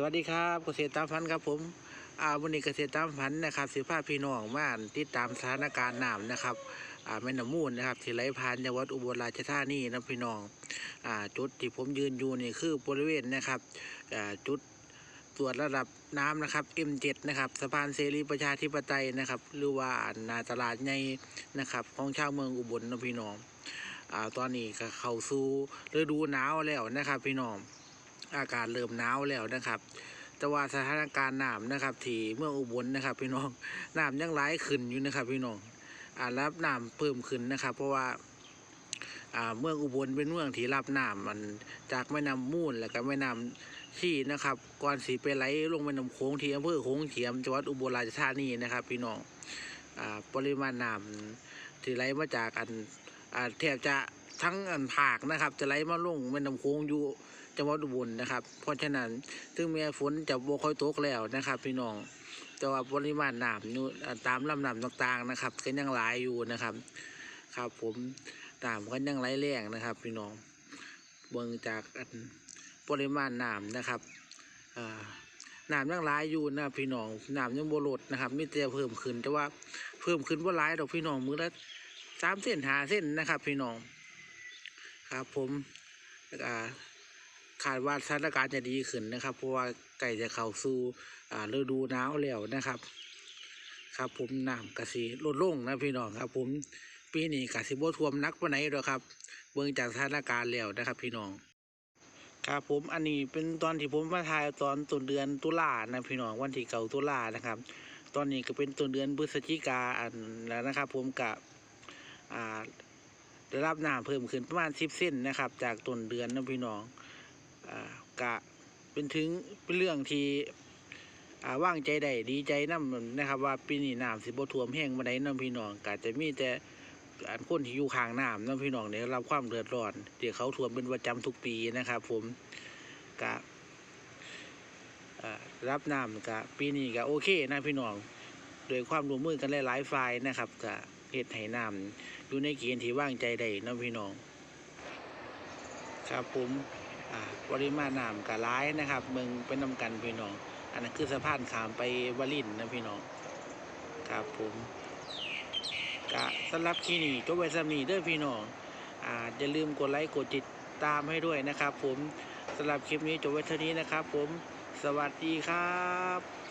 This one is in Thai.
สวัสดีครับเกษตรตามพันธุ์ครับผมอ่าวันนี้เกษตรตามพันธุ์นะครับสิภาพพี่น้องมาติดตามสถานการณ์น้ำนะครับอ่าแม่น้ำมูลนะครับที่ไหลผ่านจังหวัดอุบลราชธานีนะพี่น้องอ่าจุดที่ผมยืนอยู่นี่คือบริเวณนะครับอ่าจุดตรวจระดับน้ำนะครับ M7 นะครับสะพานเสรีประชาธิปไตยนะครับหรือว่านาตลาดใหญ่นะครับ ของชาวเมืองอุบลนะพี่น้องอ่าตอนนี้ก็เข้าสู่ฤดูหนาวแล้วนะครับ พี่น้อง อากาศเริ่มหนาวแล้วนะครับ แต่ว่าสถานการณ์น้ำนะครับ ที่เมื่ออุบลนะครับ พี่น้องน้ำยังไหลขึ้นอยู่นะครับ พี่น้องอ่ารับน้ำเพิ่มขึ้นนะครับ เพราะว่าอ่าเมืองอุบลเป็นเมืองที่รับน้ำมันจากแม่น้ำมูลแล้วก็แม่น้ำที่นะครับก่อนสีไปไหลลงแม่น้ำโขงที่อำเภอโขงเจียมจังหวัดอุบลราชธานีนะครับ พี่น้องอ่าปริมาณน้ำที่ไหลมาจากอันอ่าแทบจะ ทั้งอันภาคนะครับ จะไหลมาลงแม่น้ำโขงอยู่จังหวัดอุบลนะครับ เพราะฉะนั้นถึงแม้ฝนจะบ่ค่อยตกแล้วนะครับ พี่น้องแต่ว่าปริมาณน้ำอยู่ตามลำน้ำต่างๆนะครับก็ยังหลายอยู่นะครับ ครับผมน้ำก็ยังไหลแรงนะครับ พี่น้องเบิ่งจากอันปริมาณน้ำนะครับน้ำยังหลายอยู่นะพี่น้องน้ำยังบ่ลดนะครับมีแต่เพิ่มขึ้นแต่ว่าเพิ่มขึ้นว่าหลายดอกพี่น้องมือละสามเส้นหาเส้นนะครับ พี่น้อง ครับ ผมแล้วก็คาดว่าสถานการณ์จะดีขึ้นนะครับ เพราะว่าใกล้จะเข้าสู่ฤดูหนาวแล้วนะครับ ครับผมน้ำกสิลดลงนะพี่น้องครับ ผมปีนี้กสิบ่ท่วมนักปานไหนหรอกครับ เบิ่งจากสถานการณ์แล้วนะครับ พี่น้องครับผมอันนี้เป็นตอนที่ผมมาถ่ายตอนต้นเดือนตุลานะพี่น้องวันที่เก่าตุลานะครับ ตอนนี้ก็เป็นต้นเดือนพฤศจิกาอันแล้วนะครับ ผมกับอ่า ได้รับน้ำเพิ่มขึ้นประมาณสิบเส้นนะครับ จากต้นเดือนนะพี่น้องอกะเป็นถึงเป็นเรื่องที่ว่างใจได้ดีใจนํนะครับ ว่าปีนี้น้ำสิบ่ท่วมแห้งมาได้น้พี่น้องกะจะมีแต่อันคนที่อยู่ข้างน้ำน้พี่น้องเนี่ยรับความเดือดร้อนเดี๋ยวเขาท่วมเป็นประจำทุกปีนะครับ ผมกะรับน้ำกะปีนี้ก็โอเคนะพี่น้องโดยความร่วมมือกันหลายๆฝ่ายนะครับกะ เฮ็ดให้น้ำอยู่ในเกณฑ์ที่ว่างใจได้เนาะพี่น้อง ครับผมอ่าปริมาณน้ำกะร้ายนะครับมืองเป็นนำกันพี่น้อง อันนั้นคือสะพานขามไปวลินนะพี่น้องครับผมกะสำหรับที่นี่จบไว้สำนีเด้อพี่น้องอ่าอย่าลืมกดไลค์กดติดตามให้ด้วยนะครับ ผมสำหรับคลิปนี้จบไว้เท่านี้นะครับ ผมสวัสดีครับ